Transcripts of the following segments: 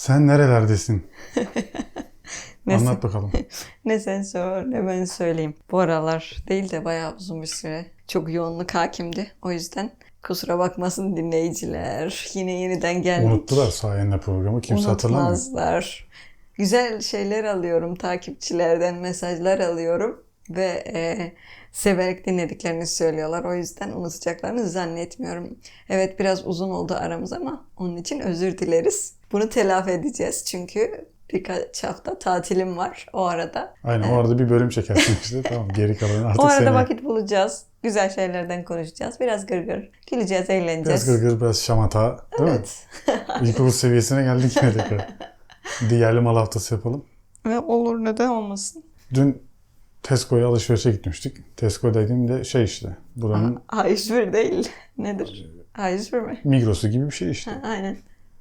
Sen nerelerdesin? Ne Anlat sen- bakalım. Ne sen sor ne ben söyleyeyim. Bu aralar değil de bayağı uzun bir süre çok yoğunluk hakimdi. O yüzden kusura bakmasın dinleyiciler. Yine yeniden geldik. Unuttular sayende programı. Kimse hatırlamıyor. Unutmazlar. Güzel şeyler alıyorum. Takipçilerden mesajlar alıyorum. Ve e, severek dinlediklerini söylüyorlar. O yüzden unutacaklarını zannetmiyorum. Evet biraz uzun oldu aramız ama onun için özür dileriz. Bunu telafi edeceğiz çünkü birkaç hafta tatilim var o arada. Aynen o arada bir bölüm çekersin işte. tamam geri kalanı artık O arada seneye. vakit bulacağız. Güzel şeylerden konuşacağız. Biraz gırgır. Güleceğiz, eğleneceğiz. Biraz gırgır biraz şamata değil Evet. mi? İlkokul seviyesine geldik yine tekrar. Diğerli mal haftası yapalım. Ve olur neden olmasın. Dün Tesco'ya alışverişe gitmiştik. Tesco dediğimde şey işte. Buranın A101 değil. Nedir? A101 mi? Migros'u gibi bir şey işte. Ha, aynen.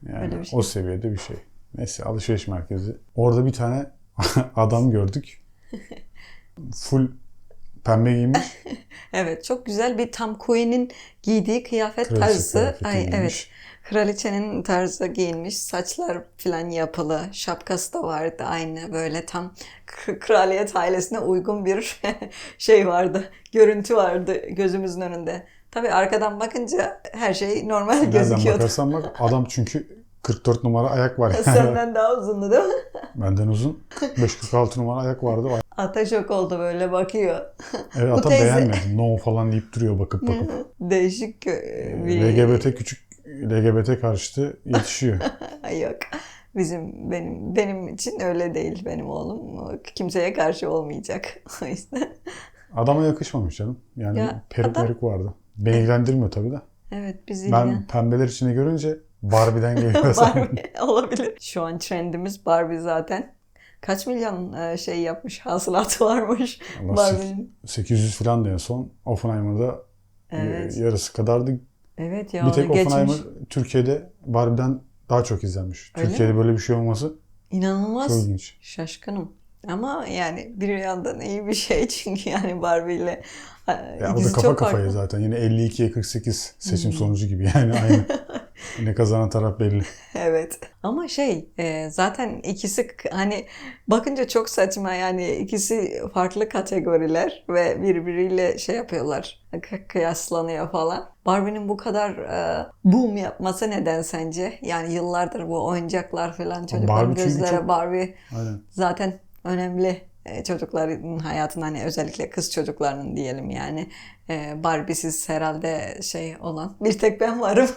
Yani öyle bir şey. o seviyede bir şey. Neyse alışveriş merkezi. Orada bir tane adam gördük. Full pembe giymiş. Evet çok güzel bir tam Queen'in giydiği kıyafet Kraliçe tarzı. Ay giymiş. evet. Kraliçenin tarzı giyinmiş. Saçlar falan yapılı. Şapkası da vardı aynı böyle tam kraliyet ailesine uygun bir şey vardı. Görüntü vardı gözümüzün önünde. Tabii arkadan bakınca her şey normal Nereden gözüküyordu. bakarsan bak adam çünkü 44 numara ayak var. Yani. Senden daha uzundu değil mi? Benden uzun. 45-46 numara ayak vardı. Ata şok oldu böyle bakıyor. Evet ata teyze- beğenmedi. No falan deyip duruyor bakıp bakıp. Değişik bir... LGBT küçük LGBT karşıtı yetişiyor. Yok. Bizim benim benim için öyle değil benim oğlum. Kimseye karşı olmayacak. O yüzden. Adama yakışmamış canım. Yani Ya, peruk adam- vardı. Beni ilgilendirmiyor tabii de. Evet bizi Ben pembeler içine görünce Barbie'den geliyor sandım. Barbie olabilir. Şu an trendimiz Barbie zaten. Kaç milyon e, şey yapmış, hasılatı varmış Allah Barbie'nin. 800 falan da en son. Oppenheimer'da e, Evet. yarısı kadardı. Evet ya bir tek onu geçmiş. Oppenheimer Türkiye'de Barbie'den daha çok izlenmiş. Öyle Türkiye'de böyle bir şey olması çok İnanılmaz. ilginç. Şaşkınım. Ama yani bir yandan iyi bir şey çünkü yani Barbie ile Ya o da kafa kafaya farklı. zaten. Yine 52'ye 48 seçim Hmm. sonucu gibi yani aynı. Yine kazanan taraf belli. Evet. Ama şey e, zaten ikisi hani bakınca çok saçma yani ikisi farklı kategoriler ve birbiriyle şey yapıyorlar. Kıyaslanıyor falan. Barbie'nin bu kadar e, boom yapması neden sence? Yani yıllardır bu oyuncaklar falan çocukların Barbie gözlere çok- Barbie Aynen. zaten önemli e, çocukların hayatında hani özellikle kız çocuklarının diyelim yani e, Barbie'siz herhalde şey olan bir tek ben varım.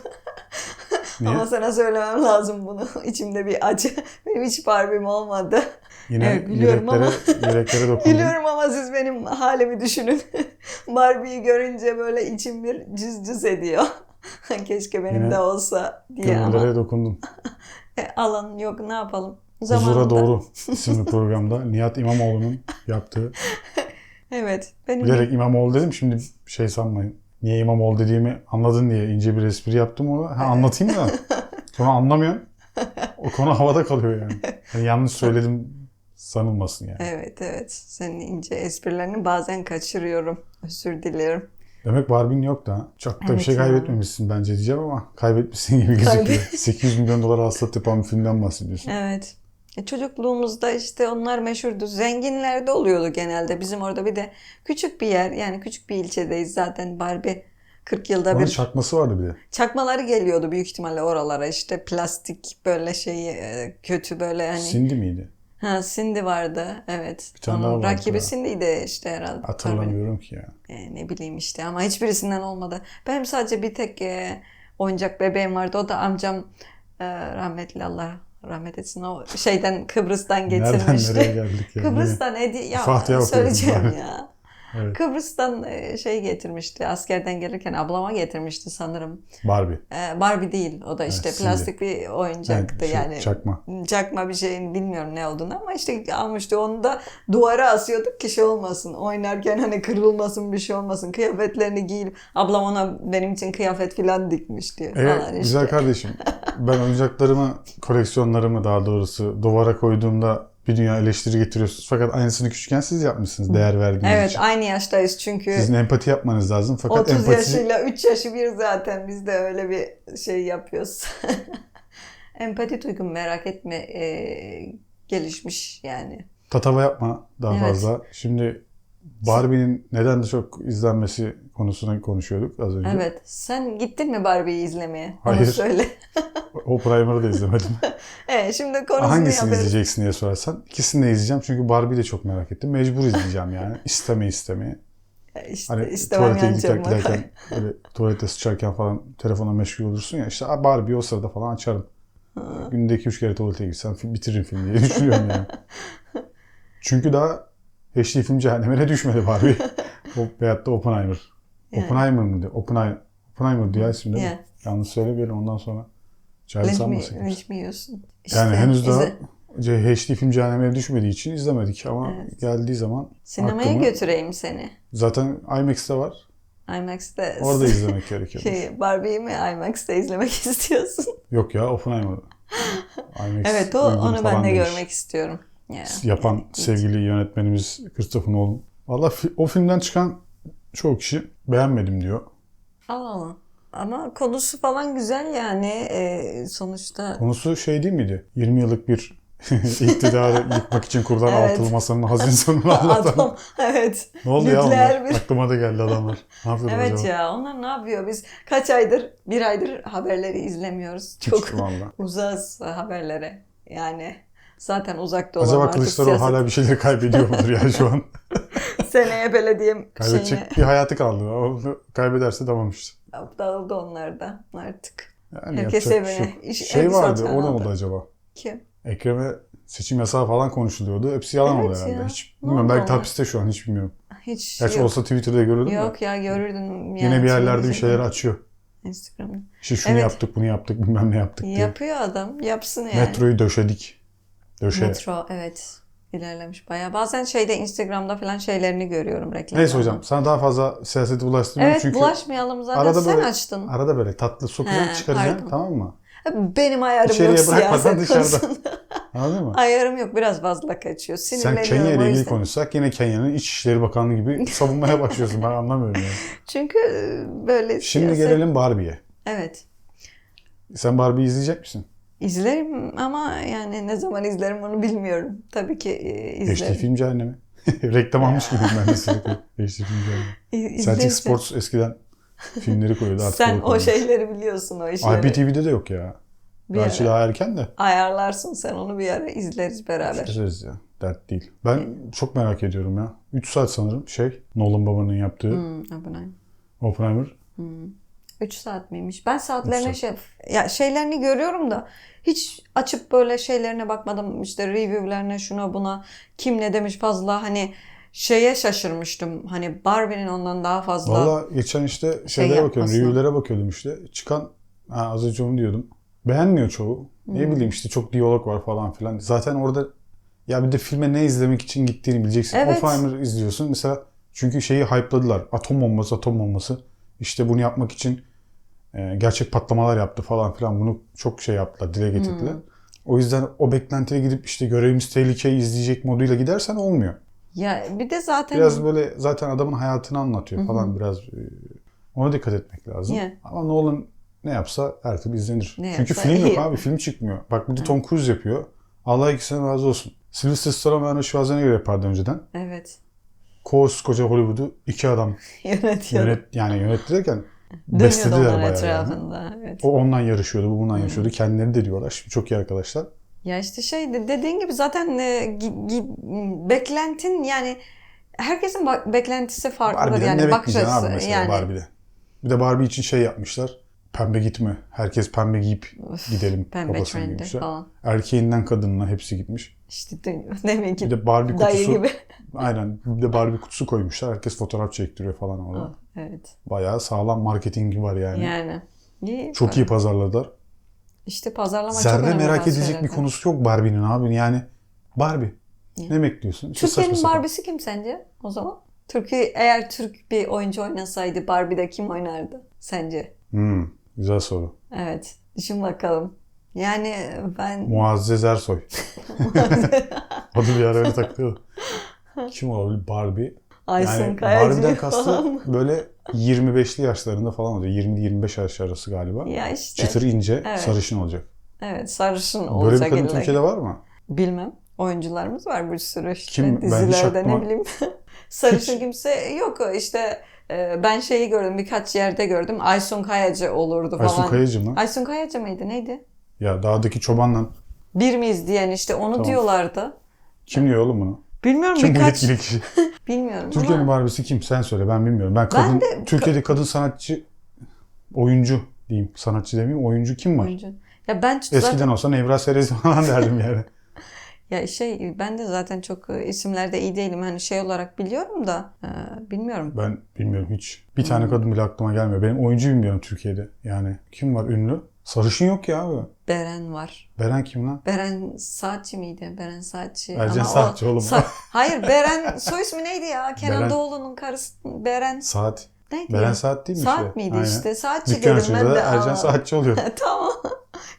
Ama sana söylemem lazım bunu. İçimde bir acı. Benim hiç Barbie'm olmadı. Yine Evet, biliyorum yüreklere, yüreklere dokundun. Biliyorum ama siz benim halimi düşünün. Barbie'yi görünce böyle içim bir cız cız ediyor. Keşke benim Yine de olsa diye ama dokundun. e, alan yok ne yapalım. Huzura Zamanında- Doğru isimli programda Nihat İmamoğlu'nun yaptığı. Evet. Benim Bilerek İmamoğlu dedim şimdi şey sanmayın. Niye İmamoğlu dediğimi anladın diye ince bir espri yaptım ona. Ha, anlatayım da. Sonra anlamıyorsun. O konu havada kalıyor yani. Yani yanlış söyledim sanılmasın yani. Evet evet. Senin ince esprilerini bazen kaçırıyorum. Özür dilerim. Demek Barbie'nin yok da. Çok da bir Evet şey ya. kaybetmemişsin bence diyeceğim ama kaybetmişsin gibi gözüküyor. Kaybet- 800 milyon dolar hasılat yapan bir filmden bahsediyorsun. Evet. E, Çocukluğumuzda işte onlar meşhurdu. Zenginlerde oluyordu genelde. Bizim orada bir de küçük bir yer yani küçük bir ilçedeyiz zaten Barbie 40 yılda Onun bir çakması vardı bir de. çakmaları geliyordu büyük ihtimalle oralara işte plastik böyle şeyi e, kötü böyle hani Cindy miydi? ha Cindy vardı evet Bir tane Onun daha vardı rakibi ya. Cindy'ydi işte herhalde. Hatırlamıyorum ki ya. E, ne bileyim işte ama hiçbirisinden olmadı. Benim sadece bir tek e, oyuncak bebeğim vardı. O da amcam e, rahmetli Allah rahmet etsin. O şeyden Kıbrıs'tan Nereden getirmişti. nereye geldik ya? Kıbrıs'tan hedi ya Fatiha söyleyeceğim ya. Evet. Kıbrıs'tan e, şey getirmişti. Askerden gelirken ablama getirmişti sanırım. Barbie. E, Barbie değil. O da işte Evet, plastik bir oyuncaktı Evet, şey, yani. Çakma. Çakma bir şeyin bilmiyorum ne olduğunu ama işte almıştı onu da duvara asıyorduk ki şey olmasın. Oynarken hani kırılmasın bir şey olmasın. Kıyafetlerini giyip ablam ona benim için kıyafet falan dikmişti Evet falan işte. güzel kardeşim. Ben oyuncaklarımı, koleksiyonlarımı daha doğrusu duvara koyduğumda bir dünya eleştiri getiriyorsunuz. Fakat aynısını küçükken siz yapmışsınız değer verdiğiniz Evet için. aynı yaştayız çünkü Sizin empati yapmanız lazım. Fakat 30 empati yaşıyla 3 yaşı bir zaten biz de öyle bir şey yapıyoruz. empati duygum merak etme e, gelişmiş yani. Tatava yapma daha Evet. fazla. Şimdi Barbie'nin neden de çok izlenmesi konusunu konuşuyorduk az önce. Evet. Sen gittin mi Barbie'yi izlemeye? Onu Hayır. söyle. O Primer'ı da izlemedim. Evet, şimdi konusunu Hangisini yapıyoruz. izleyeceksin diye sorarsan ikisini de izleyeceğim çünkü Barbie'yi de çok merak ettim. Mecbur izleyeceğim yani. İsteme istemeye. İşte Hani tuvalete giderken, giderken böyle tuvalete sıçarken falan telefona meşgul olursun ya işte "Aa, Barbie o sırada falan açarım. Günde 2-3 kere tuvalete gitsem bitiririm filmi diye düşünüyorum yani. Çünkü daha HD film cehennemine düşmedi Barbie. o, veyahut da Oppenheimer. Yani. Oppenheimer mıydı? Oppenheimer, Oppenheimer diye isim değil mi? Yani. Yanlış söylemeyelim ondan sonra. Cahil mi, sanmasın. linç mi yiyorsun? İşte Yani henüz daha HD film cehennemine düşmediği için izlemedik ama Evet. geldiği zaman Sinemaya aklıma- götüreyim seni. zaten IMAX'te var. IMAX'te. Orada izlemek gerekiyor. Şey, Barbie'yi mi IMAX'te izlemek istiyorsun? Yok ya Oppenheimer. IMAX evet o onu ben de demiş. görmek istiyorum. Ya, Yapan yani, sevgili yönetmenimiz Christopher Nolan. Valla o filmden çıkan çoğu kişi beğenmedim diyor. Allah Allah. Ama konusu falan güzel yani e, sonuçta. Konusu şey değil miydi? 20 yıllık bir iktidarı yıkmak için kurulan Evet. altılı masanın hazin sonunu anlatan. Evet. Ne oldu ya Nükleer onlar? bir- Aklıma da geldi adamlar. Ne yapıyorlar Evet acaba? ya onlar ne yapıyor? Biz kaç aydır, bir aydır haberleri izlemiyoruz. Çok uzağız haberlere. Yani zaten uzakta olan Acaba Kılıçdaroğlu siyaset- hala bir şeyleri kaybediyor mudur ya şu an? seneye belediye Kaybedecek şeyine bir hayatı kaldı. Onu kaybederse tamam işte. dağıldı onlar da artık. Yani Herkes evine. şey yok. İş- Şey vardı, o ne oldu acaba? Kim? Ekrem'e seçim yasağı falan konuşuluyordu. Hepsi yalan Evet oldu herhalde. ya. Hiç bilmiyorum. Belki hapiste şu an hiç bilmiyorum. Hiç Gerçi yok. olsa Twitter'da görürdüm Yok de. ya görürdün. Yine bir yerlerde bir şeyler açıyor. Instagram'da. İşte şunu Evet. yaptık, bunu yaptık, bilmem ne yaptık diye. Yapıyor adam. Yapsın yani. Metroyu döşedik. Döşe. Metro evet. ilerlemiş bayağı. Bazen şeyde Instagram'da falan şeylerini görüyorum reklamlarda. Neyse hocam sana daha fazla siyasete bulaştırmıyorum Evet çünkü bulaşmayalım zaten. arada Sen böyle- açtın. arada böyle tatlı He, çıkaracağım pardon. tamam mı? Benim ayarım İçeriye yok siyaset dışarıda. konusunda. Anladın mı? ayarım yok. Biraz fazla kaçıyor. Sen Sinirleniyorum Kenya o ile ilgili konuşsak yine Kenya'nın İçişleri Bakanlığı gibi savunmaya başlıyorsun. Ben anlamıyorum yani. Çünkü böyle Şimdi siyaset- gelelim Barbie'ye. Evet. Sen Barbie'yi izleyecek misin? İzlerim ama yani ne zaman izlerim onu bilmiyorum. Tabii ki e, HD izlerim. film cehennemi. Reklam almış gibiyim ben de sürekli. HD film cehennemi. Celtic. Sports eskiden filmleri koyuyordu. Artık Sen o şeyleri biliyorsun o işleri. IPTV'de de yok ya. Bir Gerçi daha erken de. Ayarlarsın sen onu bir ara izleriz beraber. İzleriz ya. Dert değil. Ben çok merak ediyorum ya. 3 saat sanırım şey. Nolan babanın yaptığı Hmm, abone. Oppenheimer. 3 saat miymiş? Ben saatlerine şey ya şeylerini görüyorum da hiç açıp böyle şeylerine bakmadım. İşte review'lerine şuna buna kim ne demiş fazla hani şeye şaşırmıştım. Hani Barbie'nin ondan daha fazla Valla geçen işte şeylere bakıyorum. yapmasına. Review'lere bakıyordum işte. Çıkan ha, az önce onu diyordum. Beğenmiyor çoğu. Hmm. Ne bileyim işte çok diyalog var falan filan. Zaten orada ya bir de filme ne izlemek için gittiğini bileceksin. Evet. Oppenheimer izliyorsun. Mesela çünkü şeyi hype'ladılar. Atom bombası, atom bombası. İşte bunu yapmak için e, gerçek patlamalar yaptı falan filan. Bunu çok şey yaptılar, dile getirdiler. Hmm. O yüzden o beklentiye gidip işte görevimiz tehlikeyi izleyecek moduyla gidersen olmuyor. ya bir de zaten Biraz böyle zaten adamın hayatını anlatıyor falan biraz e, ona dikkat etmek lazım. Yeah. Ama Nolan ne yapsa her türlü izlenir. Ne Çünkü yapsa film yok iyi. abi film çıkmıyor. Bak bir de Tom Cruise yapıyor. Allah ikisine razı olsun. Sylvester Stallone ve Arnold Schwarzenegger yapardı önceden. evet Koskoca Hollywood'u iki adam yönetiyor. yönet yani yönettirirken Dönüyordu beslediler onlar bayağı yani. etrafında. Evet. O ondan yarışıyordu, bu bundan yarışıyordu. Kendileri de diyorlar. Şimdi çok iyi arkadaşlar. Ya işte şey de- dediğin gibi zaten e, beklentin yani herkesin beklentisi farklıdır Barbie'den yani ne bakış açısı abi mesela yani. Barbie'de? Bir de Barbie için şey yapmışlar. Pembe gitme. Herkes pembe giyip gidelim Pembe trendi falan. Erkeğinden kadınına hepsi gitmiş. İşte de- demek ki Bir de Barbie dayı kutusu. gibi. Aynen. Bir de Barbie kutusu koymuşlar. Herkes fotoğraf çektiriyor falan orada. Evet. Bayağı sağlam marketingi var yani. Yani. İyi. Çok iyi pazarladılar. İşte pazarlama çok Zerre önemli merak bazı edilecek bir konusu yok Barbie'nin abi. Yani Barbie. Ne bekliyorsun? İşte Türkiye'nin. Barbie'si kim sence o zaman? Türkiye eğer Türk bir oyuncu oynasaydı Barbie'de kim oynardı sence? Hmm, güzel soru. Evet. Düşün bakalım. Yani ben Muazzez Ersoy. Adı bir ara öyle takılıyordu. Kim olabilir? Barbie. Aysun Yani Kayacı Barbie'den kastı böyle 25'li yaşlarında falan oluyor. 20-25 yaş arası galiba. Ya işte. Çıtır ince, Evet. sarışın olacak. Evet sarışın Böyle bir olacak kadın. Türkiye'de var mı? Bilmem. Oyuncularımız var bir sürü işte Kim? Dizilerde aklıma- ne bileyim. Sarışın kimse yok işte e, ben şeyi gördüm birkaç yerde gördüm. Aysun Kayacı olurdu falan. Aysun Kayacı mı? Aysun Kayacı mıydı neydi? Ya dağdaki çobanla Bir miyiz diyen işte onu Tamam. diyorlardı. kim diyor oğlum bunu? Bilmiyorum Kim bu birkaç yetkili kişi? bilmiyorum Türkiye'nin ama Barbie'si kim? Sen söyle ben bilmiyorum. Ben kadın de- Türkiye'de kadın sanatçı oyuncu diyeyim. Sanatçı demeyeyim. Oyuncu kim var? oyuncu. Ya ben zaten Eskiden olsa Nevra Serez falan derdim yani. ya şey ben de zaten çok e, isimlerde iyi değilim. Hani şey olarak biliyorum da e, bilmiyorum. Ben bilmiyorum hiç. Bir tane kadın bile aklıma gelmiyor. Benim oyuncu bilmiyorum Türkiye'de. Yani kim var ünlü? Sarışın yok ya abi. Beren var. Beren kim lan? Beren Saatçi miydi? Beren Saatçi. Ercan Ama o- Saatçi oğlum. Sa- Hayır Beren soy ismi neydi ya? Kenan Beren- Doğulu'nun karısı Beren Saat. neydi Beren ya? Saat değil mi Saat işte? miydi Aynen. işte? Saatçi Dükkan dedim ben de. Ercan Saatçi oluyor. tamam.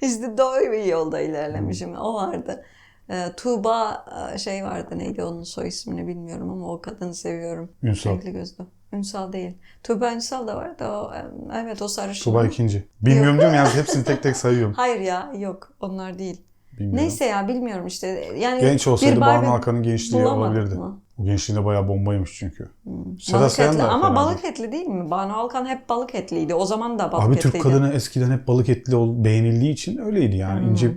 İşte doğru bir yolda ilerlemişim. O vardı. Ee, Tuğba e, şey vardı neydi onun soy ismini bilmiyorum ama o kadını seviyorum. Ünsal. Renkli gözlü. Ünsal değil. Tuğba Ünsal da vardı. O, e, evet o sarışın. Tuba ikinci. Bilmiyorum diyorum yalnız hepsini tek tek sayıyorum. Hayır ya yok onlar değil. Bilmiyorum. Neyse ya bilmiyorum işte. Yani Genç olsaydı Banu Alkan'ın gençliği olabilirdi. mı? O gençliğinde bayağı bombaymış çünkü. Hmm. Sedat Balık etli da ama balık etli değil mi? Banu Alkan hep balık etliydi. O zaman da balık Abi etliydi. Türk kadını eskiden hep balık etli beğenildiği için öyleydi yani. Hmm. İnce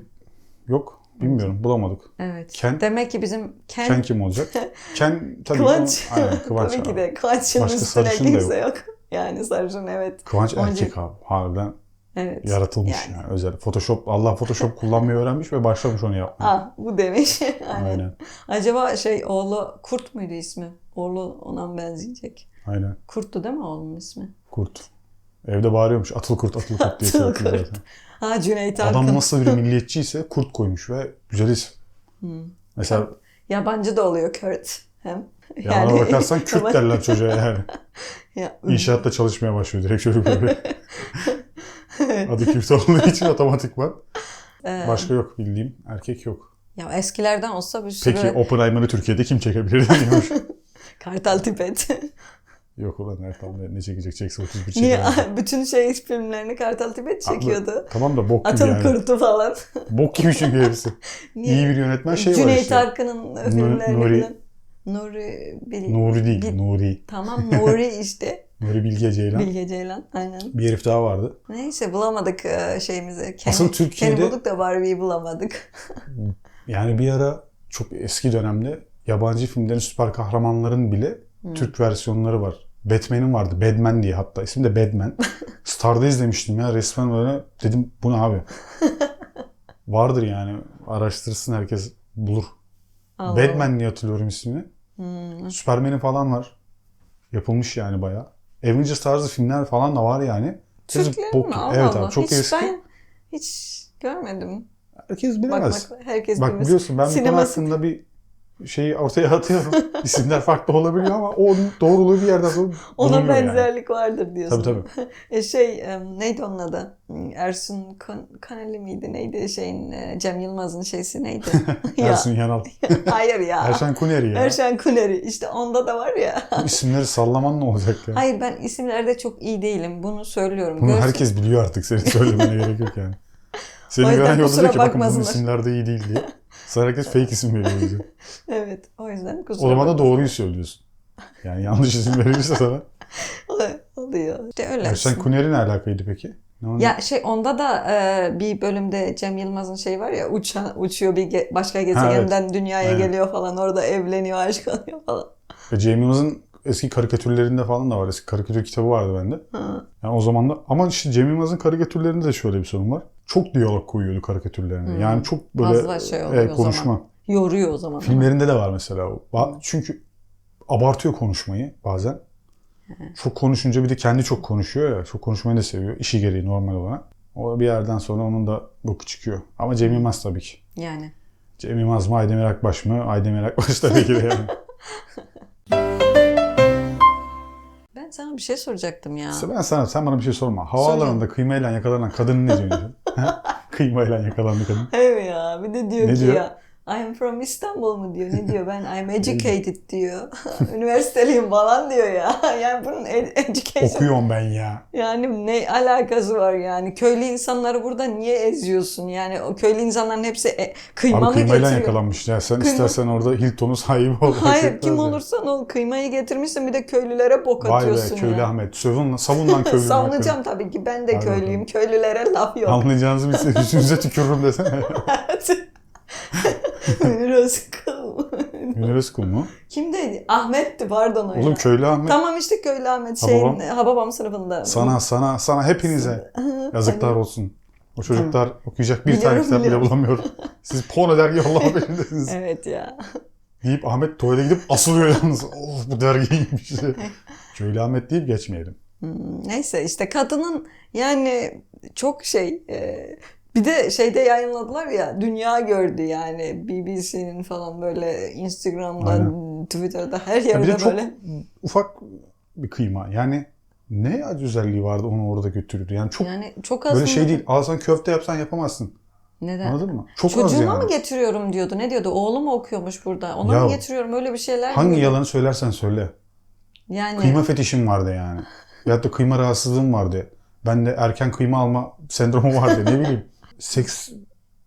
yok. Bilmiyorum bulamadık. Evet. Ken- Demek ki bizim Ken, Ken kim olacak? Ken tabii Kıvanç. o- aynen, Kıvanç Tabii ki de Kıvanç'ın Başka üstüne da yok. kimse yok. Yani sarışın evet. Kıvanç Onca- erkek abi. Harbiden Evet. yaratılmış Yani. yani. özel. Photoshop Allah Photoshop kullanmayı öğrenmiş ve başlamış onu yapmaya. Ah bu demiş. Aynen. Aynen. Acaba şey oğlu Kurt muydu ismi? Oğlu ona mı benzeyecek? Aynen. Kurttu değil mi oğlunun ismi? Kurt. Evde bağırıyormuş. Atıl kurt, atıl kurt diye. Atıl kurt. zaten. Ha Cüneyt Arkın. Adam nasıl bir milliyetçiyse kurt koymuş ve güzel isim. Hmm. Mesela Yabancı da oluyor Kurt. Hem. ya ona bakarsan Kürt derler çocuğa yani. Ya, İnşaatta çalışmaya başlıyor direkt çocuk böyle. Adı Kürt olduğu için otomatikman. Başka yok bildiğim. Erkek yok. Ya eskilerden olsa bir sürü Peki Oppenheimer'ı Türkiye'de kim çekebilir diyormuş. Kartal Tibet. Yok ulan Ertan ne, ne çekecek? Çekse 31 Niye? çeker. Bütün şey filmlerini Kartal Tibet Abi, çekiyordu. Tamam da bok gibi Atıl yani. Kurtu falan. Bok gibi çünkü hepsi. Niye? İyi bir yönetmen şey var Cüneyt işte. Arkın'ın filmlerini Nuri-. Nuri Bil- Nuri değil, Bil- Nuri. Tamam Nuri işte. Nuri Bilge Ceylan. Bilge Ceylan. Aynen. Bir herif daha vardı. Neyse bulamadık e, şeyimizi. Ken'i, Asıl Türkiye'de- Ken'i bulduk da Barbie'yi bulamadık. Yani bir ara çok eski dönemde yabancı filmlerin süper kahramanların bile Hmm. Türk versiyonları var. Batman'in vardı. Batman diye hatta. İsmi de Batman. Star'da izlemiştim ya. Resmen böyle dedim bu ne abi? Vardır yani. Araştırsın herkes bulur. Allah Batman diye hatırlıyorum ismini. Hmm. Superman'in falan var. Yapılmış yani bayağı. Avengers tarzı filmler falan da var yani. Türklerin Bok- mi? Allah evet Allah. abi çok hiç eski. Ben hiç görmedim. Herkes Bak bilemez. bak herkes Bak bilmez. biliyorsun ben bu konu hakkında bir şeyi ortaya atıyorum. İsimler farklı olabiliyor ama o doğruluğu bir yerden sonra Ona bulunuyor yani. benzerlik vardır diyorsun. Tabii tabii. E şey neydi onun adı? Ersun Kan Kanali miydi neydi şeyin e, Cem Yılmaz'ın şeysi neydi? ya, Ersun Yanal. hayır ya. Erşen Kuneri ya. Erşen Kuneri. İşte onda da var ya. Bu isimleri sallaman ne olacak ya? Hayır ben isimlerde çok iyi değilim. Bunu söylüyorum. Bunu Görsel- herkes biliyor artık. Senin söylemene gerek yok yani. Seni O yüzden gören yolda ki bakın bakmasınlar." isimlerde iyi değil diye. Herkes fake isim veriyor. bize. Evet. O yüzden kusura O zaman da doğruyu söylüyorsun. Yani yanlış isim verilirse sana. oluyor. İşte öyle. Erşen Kuneri ne alakaydı peki? Ne oldu? Ya şey onda da e, bir bölümde Cem Yılmaz'ın şey var ya uça, uçuyor bir ge- başka gezegenden dünyaya Aynen. geliyor falan orada evleniyor aşk oluyor falan. E, Cem Yılmaz'ın eski karikatürlerinde falan da var. Eski karikatür kitabı vardı bende. Ha. Yani o zaman da ama işte Cem Yılmaz'ın karikatürlerinde de şöyle bir sorun var. Çok diyalog koyuyordu karikatürlerine. Hmm. Yani çok böyle Fazla şey oluyor evet, o konuşma. zaman. Yoruyor o zaman. ama. Filmlerinde de var mesela. Ba- Çünkü abartıyor konuşmayı bazen. Çok konuşunca bir de kendi çok konuşuyor ya. Çok konuşmayı da seviyor. İşi gereği normal olarak. O bir yerden sonra onun da boku çıkıyor. Ama Cem Yılmaz tabii ki. Yani. Cem Yılmaz mı Aydemir Akbaş mı? Aydemir Akbaş tabii ki de yani. Ben sana bir şey soracaktım ya. Ben sana, sen bana bir şey sorma. Havaalanında kıymayla yakalanan kadın ne diyorsun? Kıymayla yakalandı kadın. Evet ya bir de diyor Ne ki diyor? ya I'm from Istanbul mu diyor. Ne diyor ben I'm educated diyor. Üniversiteliyim falan diyor ya. Yani bunun ed- education Okuyorum ben ya. yani ne alakası var yani? Köylü insanları burada niye eziyorsun? Yani o köylü insanların hepsi e, kıyma Abi mı kıymayla getiriyor? yakalanmış. Ya sen Kıyma- istersen orada Hilton'un sahibi ol. Hayır kim olursan ol kıymayı getirmişsin bir de köylülere bok Vay be atıyorsun köylü ya. Ahmet. Savun, savun lan köylünün Savunacağım tabii ki ben de Hadi köylüyüm. Köylülere laf yok. Anlayacağınızı bilse yüzünüze tükürürüm desene. Rızkım. Üniversite mu? Kimdeydi? Ahmet'ti pardon o ya. Oğlum köylü Ahmet. Tamam işte köylü Ahmet Hababam. şeyin Hababam sınıfında. Sana sana sana hepinize yazıklar olsun. O çocuklar okuyacak bir tane Biliyorum, kitap bile bulamıyor. Siz porno dergi yollama peşindesiniz. Evet ya. Deyip Ahmet tuvalete gidip asılıyor yalnız. Of bu dergi iyiymiş. Köylü Ahmet deyip geçmeyelim. Hmm, Neyse işte kadının yani çok şey e, bir de şeyde yayınladılar ya dünya gördü yani BBC'nin falan böyle Instagram'da, Aynen. Twitter'da her Ya yerde de çok böyle. ufak bir kıyma. Yani ne özelliği vardı onu orada götürürdü. Yani çok Yani çok az böyle şey değil. Alsan köfte yapsan yapamazsın. Neden? Anladın mı? Çok az Çocuğuma yani. mı getiriyorum diyordu. Ne diyordu? Oğlum okuyormuş burada. Ona Ya, mı getiriyorum? Öyle bir şeyler Hangi diyordu. yalanı söylersen söyle. Yani Kıyma fetişim vardı yani. Veyahut da kıyma rahatsızlığım vardı. Ben de erken kıyma alma sendromu vardı. Ne bileyim. Seks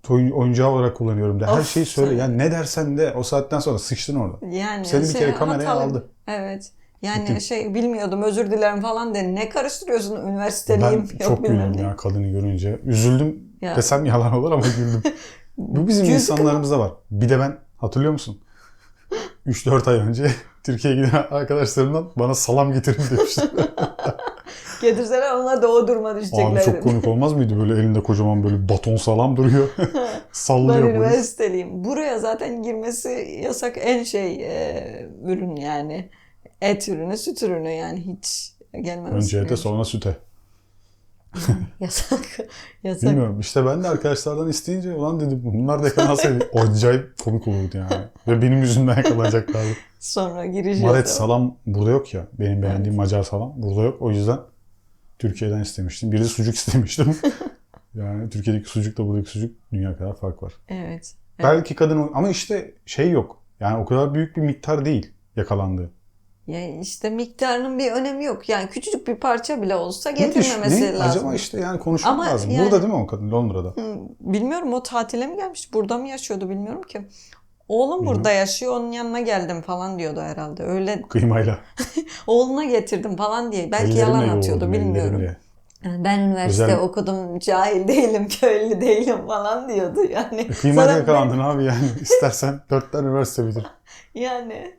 oyuncağı olarak kullanıyorum de. Her Of, şeyi söyle. sen- Yani ne dersen de o saatten sonra sıçtın orada. yani Seni bir şey, kere kameraya hatalı- aldı. Evet. Yani Bitti. şey bilmiyordum özür dilerim falan de ne karıştırıyorsun üniversiteliyim Ben yok çok güldüm ya kadını görünce. Üzüldüm Ya. desem yalan olur ama güldüm. Bu bizim Güldük insanlarımızda var. Bir de ben hatırlıyor musun? 3-4 ay önce Türkiye'ye giden arkadaşlarımdan bana salam getirin demiştim. Getirseler ona doğdurma düşecekler. Abi çok komik olmaz mıydı böyle elinde kocaman böyle baton salam duruyor. Sallıyor Ben üniversiteliyim. Buraya zaten girmesi yasak en şey e, ürün yani. Et ürünü, süt ürünü yani hiç gelmemesi. Önce ete sonra süte. Yasak. Yasak. Bilmiyorum işte ben de arkadaşlardan isteyince ulan dedim bunlar da yakalansaydı acayip komik olurdu yani. Ve benim yüzümden yakalanacaklardı. Sonra giriş Maret salam burada yok ya. Benim beğendiğim Macar salam burada yok. O yüzden Türkiye'den istemiştim. Bir de sucuk istemiştim. yani Türkiye'deki sucukla buradaki sucuk dünya kadar fark var. Evet. Belki kadın ama işte şey yok. Yani o kadar büyük bir miktar değil yakalandığı. Yani işte miktarının bir önemi yok. Yani küçücük bir parça bile olsa getirmemesi ne? lazım. Acaba işte yani konuşmak Ama lazım. yani- Burada değil mi o kadın Londra'da? Bilmiyorum o tatile mi gelmiş? Burada mı yaşıyordu bilmiyorum ki. Oğlum Bilmiyorum. burada yaşıyor onun yanına geldim falan diyordu herhalde. Öyle Kıymayla. oğluna getirdim falan diye. Belki Ellerimle yalan yoğurdum, atıyordu bilmiyorum. ellerimle. Yani ben üniversite Özel- okudum, cahil değilim, köylü değilim falan diyordu yani. E, kıymayla yakalandın abi yani. İstersen dört tane üniversite bitir. ben- Yani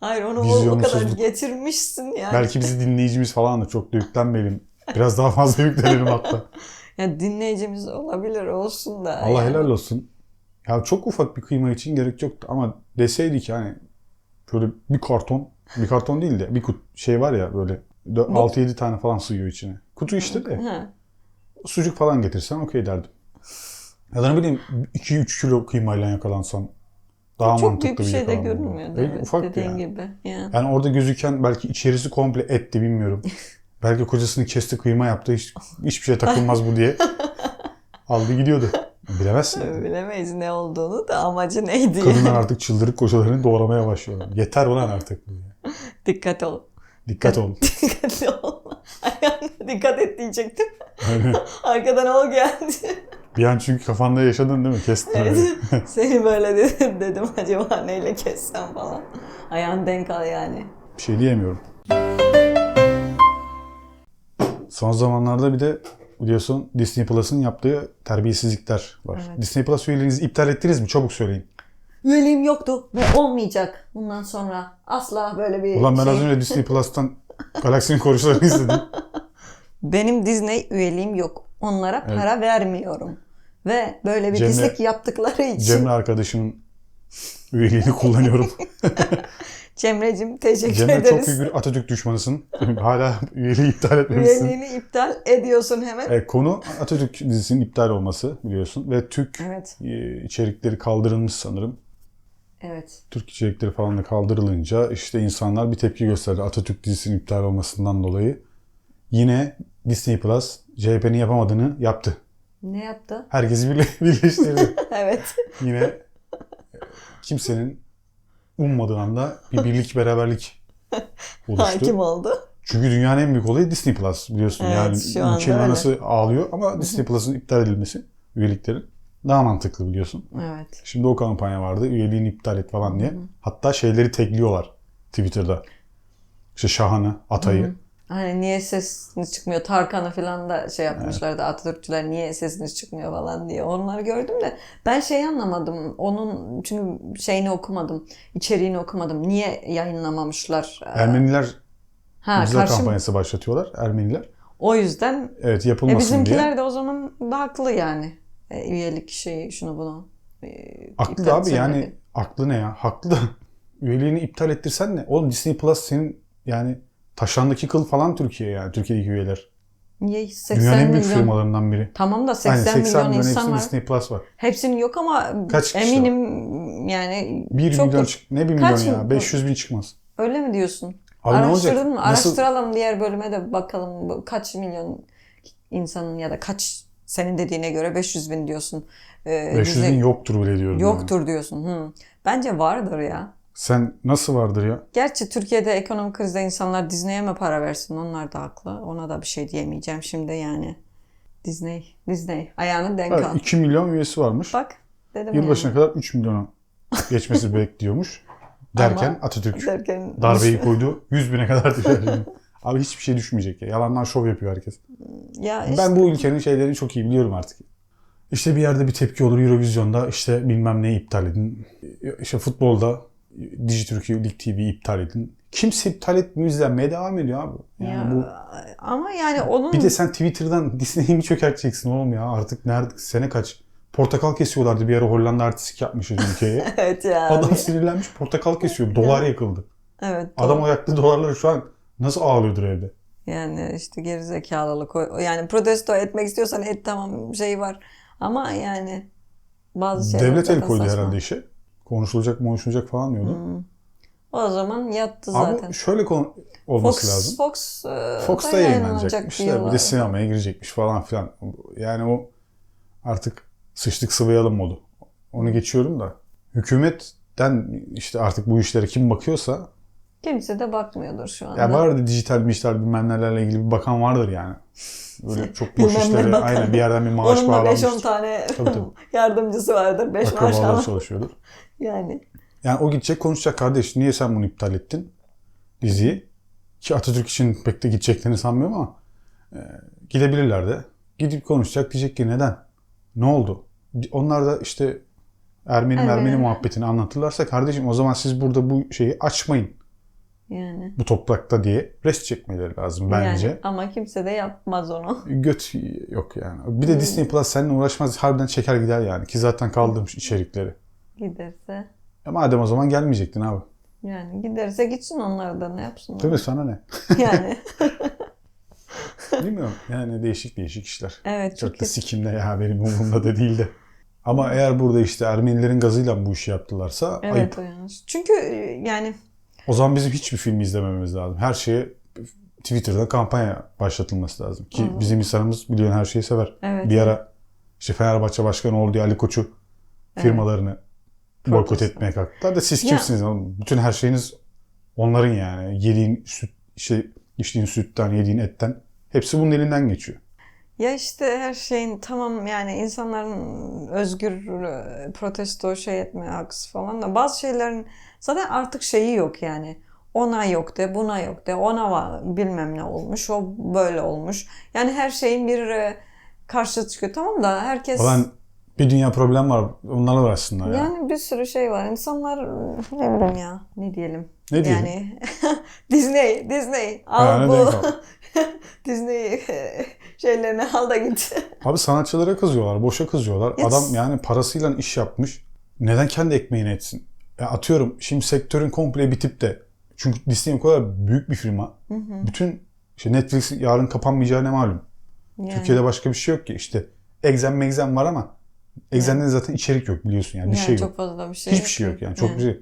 hayır onu o, kadar getirmişsin yani. Belki bizi dinleyicimiz falan da çok da yüklenmeyelim. Biraz daha fazla yüklenelim hatta. Ya dinleyicimiz olabilir olsun da. Allah yani. helal olsun. Ya çok ufak bir kıyma için gerek yoktu ama deseydi ki hani şöyle bir karton, bir karton değil de bir kut şey var ya böyle Bu- 6-7 tane falan sığıyor içine. Kutu işte de Ha. sucuk falan getirsen okey derdim. Ya da ne bileyim 2-3 kilo kıymayla yakalansan daha Çok mantıklı büyük bir şey de görünmüyordu. Evet, ufaktı dediğin yani. gibi. Yani. Yani orada gözüken belki içerisi komple etti bilmiyorum. belki kocasını kesti kıyma yaptı hiç, hiçbir şey takılmaz bu diye. Aldı gidiyordu. Bilemezsin. Bilemeyiz ne olduğunu da amacı neydi Kadınlar artık çıldırıp kocalarını doğramaya başlıyorlar. Yeter ulan artık. Dikkat ol. Dikkat ol. Dikkatli ol. Ayağına dikkat et diyecektim. Arkadan o geldi. bir an çünkü kafanda yaşadın değil mi? Kestin Evet. öyle. Seni böyle dedim, dedim acaba neyle kessem falan. Ayağın denk al yani. Bir şey diyemiyorum. Son zamanlarda bir de biliyorsun Disney Plus'ın yaptığı terbiyesizlikler var. Evet. Disney Plus üyeliğinizi iptal ettiniz mi? Çabuk söyleyin. Üyeliğim yoktu ve olmayacak bundan sonra. Asla böyle bir Ulan ben şey. az önce Disney Plus'tan Galaksinin Koruşları'nı izledim. Benim Disney üyeliğim yok. Onlara Evet. para vermiyorum. Ve böyle bir Cemre- pislik yaptıkları için Cemre arkadaşımın üyeliğini kullanıyorum. Cemre'cim teşekkür Cemre çok ederiz. büyük bir Atatürk düşmanısın. Hala üyeliği iptal etmemişsin. Üyeliğini iptal ediyorsun hemen. E, konu Atatürk dizisinin iptal olması biliyorsun. Ve Türk Evet. e, içerikleri kaldırılmış sanırım. Evet. Türk içerikleri falan da kaldırılınca işte insanlar bir tepki gösterdi Atatürk dizisinin iptal olmasından dolayı. Yine Disney Plus CHP'nin yapamadığını yaptı. Ne yaptı? Herkesi birle- birleştirdi. evet. Yine kimsenin ummadığı anda bir birlik beraberlik oluştu. Hakim oldu. Çünkü dünyanın en büyük olayı Disney Plus biliyorsun. Evet, yani şu ülkenin anası ağlıyor ama Disney Plus'ın iptal edilmesi üyeliklerin daha mantıklı biliyorsun. Evet. Şimdi o kampanya vardı. Üyeliğini iptal et falan diye. Hatta şeyleri tekliyorlar Twitter'da. İşte Şahan'ı, Atay'ı. Hani niye sesiniz çıkmıyor? Tarkan'ı falan da şey yapmışlardı. Atatürkçüler niye sesiniz çıkmıyor falan diye. Onları gördüm de ben şeyi anlamadım. Onun çünkü şeyini okumadım. içeriğini okumadım. Niye yayınlamamışlar? Ermeniler ha, karşı kampanyası başlatıyorlar. Ermeniler. O yüzden Evet e, yapılmasın bizimkiler diye. de o zaman da haklı yani. E, üyelik şeyi şunu bunu. E, Haklı abi yani de. haklı ne ya? Haklı da üyeliğini iptal ettirsen ne? Oğlum Disney Plus senin yani taşlandaki kıl falan Türkiye yani. Türkiye'deki üyeler. Niye? 80 Dünyanın en büyük milyon. firmalarından biri. Tamam da 80, Aynen 80 milyon milyon insan var. Disney Plus var. Hepsinin yok ama Kaç eminim yani 1 çok milyon çık ne 1 Kaç milyon ya? mı- 500 bin çıkmaz. öyle mi diyorsun? Abi? Araştırdın mı? Nasıl- Araştıralım diğer bölüme de bakalım kaç milyon insanın ya da kaç senin dediğine göre 500 bin diyorsun. Ee, 500 dizi- bin yoktur bile diyorum. yani. yoktur diyorsun. Hı. Bence vardır ya. Sen nasıl vardır ya? Gerçi Türkiye'de ekonomik krizde insanlar Disney'e mi para versin? Onlar da haklı. Ona da bir şey diyemeyeceğim şimdi yani. Disney, Disney. Ayağını denk Evet, al. 2 milyon üyesi varmış. Bak dedim Yılbaşına yani. kadar 3 milyonu geçmesi bekliyormuş. Derken Ama- Atatürk Derken darbeyi koydu. 100 bine kadar düşer. Abi hiçbir şey düşmeyecek ya. Yalandan şov yapıyor herkes. ya işte, Ben bu ülkenin şeylerini çok iyi biliyorum artık. İşte bir yerde bir tepki olur Eurovision'da işte bilmem neyi iptal edin. İşte futbolda Dijitürk'ü Lig TV iptal edin. Kimse iptal etmiyor izlenmeye devam ediyor abi. Yani ya, bu ama yani onun bir de sen Twitter'dan Disney'i mi çökerteceksin oğlum ya? Artık nerede sene kaç? Portakal kesiyorlardı bir ara Hollanda artistik yapmışız ülkeye. evet ya. Adam sinirlenmiş portakal kesiyor. Dolar yakıldı. evet. Adam o yaktığı dolarları şu an nasıl ağlıyordur evde? Yani işte gerizekalılık. Yani protesto etmek istiyorsan et tamam şey var. Ama yani bazı şeyler Devlet el koydu saçma. herhalde işe. Konuşulacak konuşulacak falan diyordu. O zaman yattı zaten. Ama şöyle konu olması Fox, lazım. Fox, e, Fox'ta da yayınlanacakmış. Bir de sinemaya girecekmiş falan filan. Yani o artık sıçtık sıvayalım modu. Onu geçiyorum da. Hükümetten işte artık bu işlere kim bakıyorsa Kimse de bakmıyordur şu anda. ya vardı dijital dijital bilmem nelerle ilgili bir bakan vardır yani. Böyle çok boş işlere bakan. aynen bir yerden bir maaş Onun da bağlanmış. 5-10 tane Tabii, tabii. yardımcısı vardır. 5 maaş alan. çalışıyordur. Yani. Yani o gidecek konuşacak kardeş niye sen bunu iptal ettin diziyi. Ki Atatürk için pek de gideceklerini sanmıyorum ama e, gidebilirler de. Gidip konuşacak diyecek ki neden? Ne oldu? Onlar da işte Ermeni Evet. Ermeni muhabbetini anlatırlarsa kardeşim o zaman siz burada bu şeyi açmayın Yani. bu toprakta diye rest çekmeleri lazım bence. Yani. Ama kimse de yapmaz onu. Göt yok yani. Bir de Disney Plus seninle uğraşmaz harbiden çeker gider yani ki zaten kaldırmış içerikleri. Giderse. E madem o zaman gelmeyecektin abi. Yani giderse gitsin onlar da ne yapsınlar. Mi sana ne? Yani. Bilmiyorum. Yani değişik değişik işler. Evet. Çok da Çünkü sikimde ya benim umurumda da değil de. Ama eğer burada işte Ermenilerin gazıyla bu işi yaptılarsa Evet ayıp. o yanlış. Çünkü e, yani O zaman bizim hiçbir film izlemememiz lazım. Her şeye Twitter'da kampanya başlatılması lazım. Ki Hı. bizim insanımız biliyorsun her şeyi sever. evet. Bir ara işte Fenerbahçe Başkanı oldu Ali Koç'u firmalarını boykot etmeye kalktılar da siz Ya- kimsiniz? Bütün her şeyiniz onların yani. Yediğin süt, işte içtiğin sütten, yediğin etten hepsi bunun elinden geçiyor. Ya işte her şeyin tamam yani insanların özgür e, protesto şey etme hakkı falan da bazı şeylerin zaten artık şeyi yok yani. Ona yok de, buna yok de, ona va- bilmem ne olmuş, o böyle olmuş. Yani her şeyin bir e, karşı çıkıyor. Tamam da herkes Falan bir dünya problem var. Onlarla uğraşsınlar ya. yani bir sürü şey var. İnsanlar ne bileyim ya ne diyelim. Ne diyelim? Yani Disney, Disney al Ayağına bu. Disney şeylerini al da git. Abi sanatçılara kızıyorlar, boşa kızıyorlar. Yes. Adam yani parasıyla iş yapmış. Neden kendi ekmeğini etsin? Ya atıyorum şimdi sektörün komple bitip de çünkü Disney o kadar büyük bir firma. Bütün işte Netflix yarın kapanmayacağı ne malum. Yani. Türkiye'de başka bir şey yok ki. İşte Exen Megzen var ama Exen'de zaten içerik yok biliyorsun yani bir Yani şey çok yok. fazla bir şey Hiçbir şey yok yani. Çok güzel.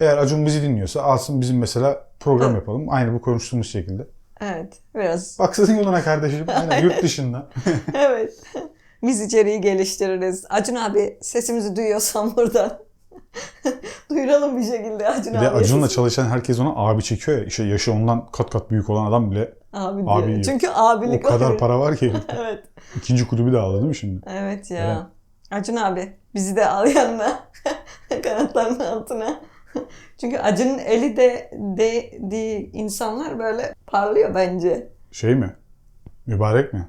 Eğer Acun bizi dinliyorsa alsın bizim mesela program Evet. yapalım. Aynı bu konuştuğumuz şekilde. Evet, biraz. Baksın yoluna kardeşim. Aynen yurt dışında. evet. Biz içeriği geliştiririz. Acun abi sesimizi duyuyorsan buradan. Duyuralım bir şekilde Acun Bir abi. Acun'la çalışan herkes ona abi çekiyor ya. İşte yaşı ondan kat kat büyük olan adam bile Abi diyor. Abi. Çünkü o abilik kadar var. para var ki. Evet. İkinci kulübü de aldı değil mi şimdi? Evet ya. Acun abi bizi de al yanına. Kanatların altına. Çünkü Acun'un eli de değdiği insanlar böyle parlıyor bence. Şey mi? Mübarek mi?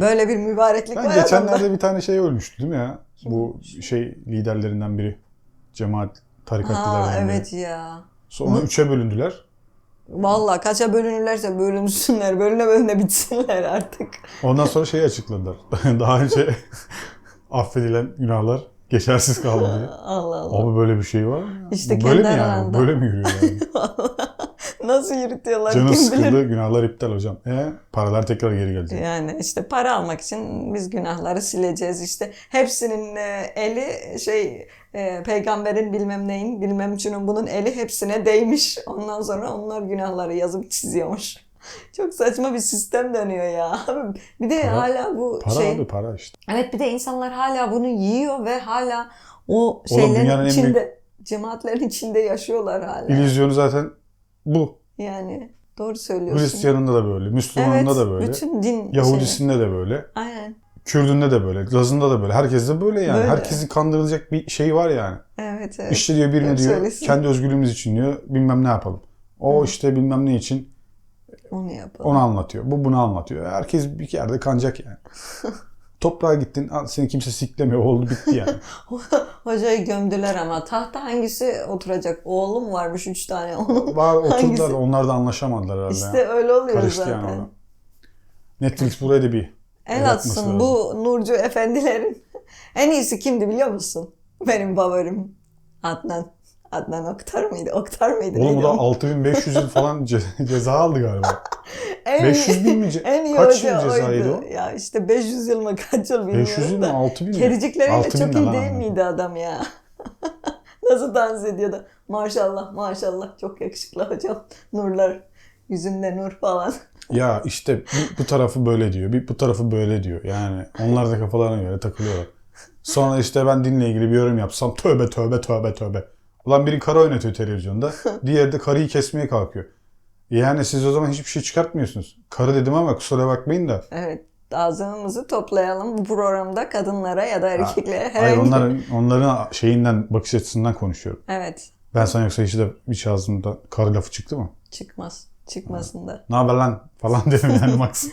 Böyle bir mübareklik Ben var adamda. geçenlerde bir tane şey ölmüştü değil mi ya? Bu şey liderlerinden biri. Cemaat tarikat Ha liderlerinden biri. evet ya. Sonra üçe bölündüler. Vallahi kaça bölünürlerse bölünsünler. Bölüne bölüne bitsinler artık. Ondan sonra şeyi açıkladılar. Daha önce affedilen günahlar geçersiz kaldı diye. Allah Allah. Abi böyle bir şey var mı? İşte Bu böyle mi kendi yani? aralarında. Böyle mi yürüyor yani? Nasıl yürütüyorlar Canı kim sıkıldı, bilir. günahlar iptal hocam. E paralar tekrar geri gelecek. Yani işte para almak için biz günahları sileceğiz işte. Hepsinin e, eli şey e, peygamberin bilmem neyin bilmem şunun bunun eli hepsine değmiş. Ondan sonra onlar günahları yazıp çiziyormuş. Çok saçma bir sistem dönüyor ya. Bir de Para- hala bu Para şey. abi para işte. Evet bir de insanlar hala bunu yiyor ve hala o şeylerin en içinde cemaatlerin içinde yaşıyorlar hala. İllüzyonu zaten bu. Yani doğru söylüyorsun. Hristiyanında da böyle, Müslümanında da böyle, Bütün din şeyi. Yahudisinde de böyle, Aynen. Kürdünde de böyle, Lazında da böyle. Herkes de böyle yani. Böyle. Herkesi kandırılacak bir şey var yani. Evet evet. İşte diyor birine diyor söylesin. kendi özgürlüğümüz için diyor bilmem ne yapalım. O Hı. işte bilmem ne için Onu yapalım. onu anlatıyor. Bu bunu anlatıyor. Herkes bir yerde kanacak yani. Toprağa gittin seni kimse siklemiyor. Oldu bitti yani. Hocayı gömdüler ama tahta hangisi oturacak? Oğlum varmış üç tane. Onun Var oturdular da onlar da anlaşamadılar herhalde. işte ya. öyle oluyor Karıştı zaten. yani orada. Netflix buraya da bir El atsın bu Nurcu efendilerin. En iyisi kimdi biliyor musun? Benim favorim. Adnan. Adnan Oktar mıydı? Oktar mıydı? Oğlum o da o? 6500 yıl falan ce- ceza aldı galiba. en 500 bin mi? ce- En iyi Kaç yıl cezaydı oydu. Ya işte 500 yıl mı kaç yıl bilmiyorum 500 yıl da. mı 6000 mi? Kedicikleriyle 6000 çok ne iyi lan değil miydi adam ya? Nasıl dans ediyordu? Maşallah maşallah çok yakışıklı hocam. Nurlar. Yüzünde nur falan. Ya işte bir bu tarafı böyle diyor, bir bu tarafı böyle diyor. Yani onlar da kafalarına göre takılıyorlar. Sonra işte ben dinle ilgili bir yorum yapsam tövbe tövbe tövbe tövbe. Ulan biri karı oynatıyor televizyonda, diğeri de karıyı kesmeye kalkıyor. Yani siz o zaman hiçbir şey çıkartmıyorsunuz. Karı dedim ama kusura bakmayın da. Evet. Ağzımızı toplayalım bu programda kadınlara ya da erkeklere Hayır herhangi onların, onların şeyinden, bakış açısından konuşuyorum. Evet. Ben sana yoksa hiç de hiç ağzımda karı lafı çıktı mı? Çıkmaz. Çıkmasın da. Ne haber lan falan dedim yani Max.